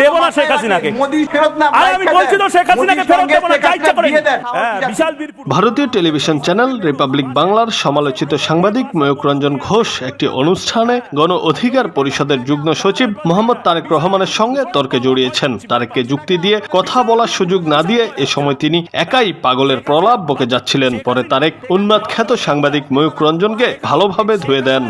দেব না শেখ হাসিনাকে। আরে আমি বলছি তো শেখ হাসিনাকে ফেরত দেবো না করে হ্যাঁ বিশাল বীরপুর ভারতীয় টেলিভিশন চ্যানেল রিপাবলিক বাংলার সমালোচিত সাংবাদিক ময়ূক রঞ্জন ঘোষ একটি অনুষ্ঠানে গণ অধিকার পরিষদের যুগ্ম সচিব মোহাম্মদ তারেক রহমানের সঙ্গে তর্কে জড়িয়েছেন। তারেককে যুক্তি দিয়ে কথা বলার সুযোগ না দিয়ে এ সময় তিনি একাই পাগলের প্রলাপ বকে যাচ্ছিলেন। পরে তারেক উন্মাদ খ্যাত সাংবাদিক ময়ূক রঞ্জনকে ভালোভাবে ধুয়ে দেন।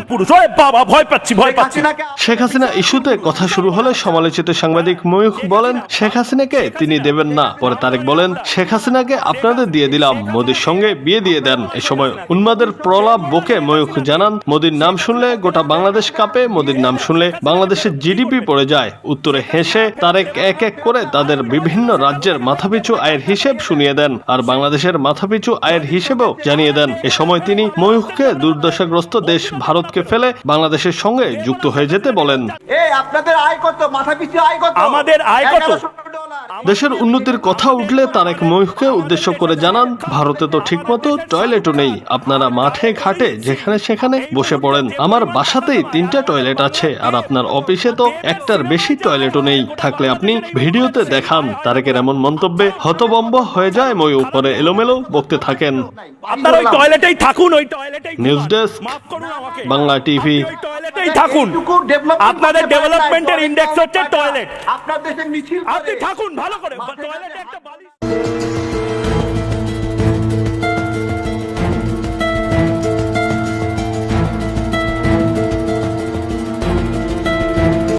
বাবা ভয় পাচ্ছি ভয় পাচ্ছি। শেখ হাসিনা ইস্যুতে কথা শুরু হলে সমালোচিত সাংবাদিক ময়ূখ বলেন শেখ হাসিনাকে তিনি দেবেন না। পরে তারেক বলেন শেখ হাসিনাকে আপনাদের দিয়ে দিলাম। মোদির সঙ্গে বিয়ে দিয়ে দেন। এ সময় উন্মাদের প্রলাপ বকে ময়ূখ জানান মোদির নাম শুনলে গোটা বাংলাদেশ কাঁপে মোদির নাম শুনলে বাংলাদেশের জিডিপি পড়ে যায়। উত্তরে হেসে তারেক এক এক করে তাদের বিভিন্ন রাজ্যের মাথাপিছু আয়ের হিসেব শুনিয়ে দেন আর বাংলাদেশের মাথাপিছু আয়ের হিসেবেও জানিয়ে দেন। এ সময় তিনি ময়ূখকে দুর্দশাগ্রস্ত দেশ ভারতকে ফেলে বাংলাদেশের সঙ্গে যুক্ত হয়ে যেতে বলেন। এই আপনাদের আয় কত? মাথা পিছু আয় কত? আমাদের আয় কত? 1100 ডলার। দেশের উন্নতির কথা উঠলে তারেক ময়ূখকে উদ্দেশ্য করে জানান ভারতে তো ঠিকমতো টয়লেটও নেই। আপনারা মাঠে ঘাটে যেখানে সেখানে বসে পড়েন। আমার বাসাতেই তিনটা টয়লেট আছে আর আপনার অফিসে তো একটার বেশি টয়লেটও নেই। থাকলে আপনি ভিডিওতে দেখান তারেকের এমন মন্তব্যে হতবম্ব হয়ে যায় ময়ূর। পরে এলোমেলো বকতে থাকেন। আপনারা ওই টয়লেটেই থাকুন ওই টয়লেটেই নিউজ ডেস্ক বাংলা টিভি। এখানেই থাকুন। আপনাদের ডেভেলপমেন্টের ইন্ডেক্স হচ্ছে টয়লেট আপনার দেশে মিছিল আপনি থাকুন ভালো করে। টয়লেটে একটা বালিশ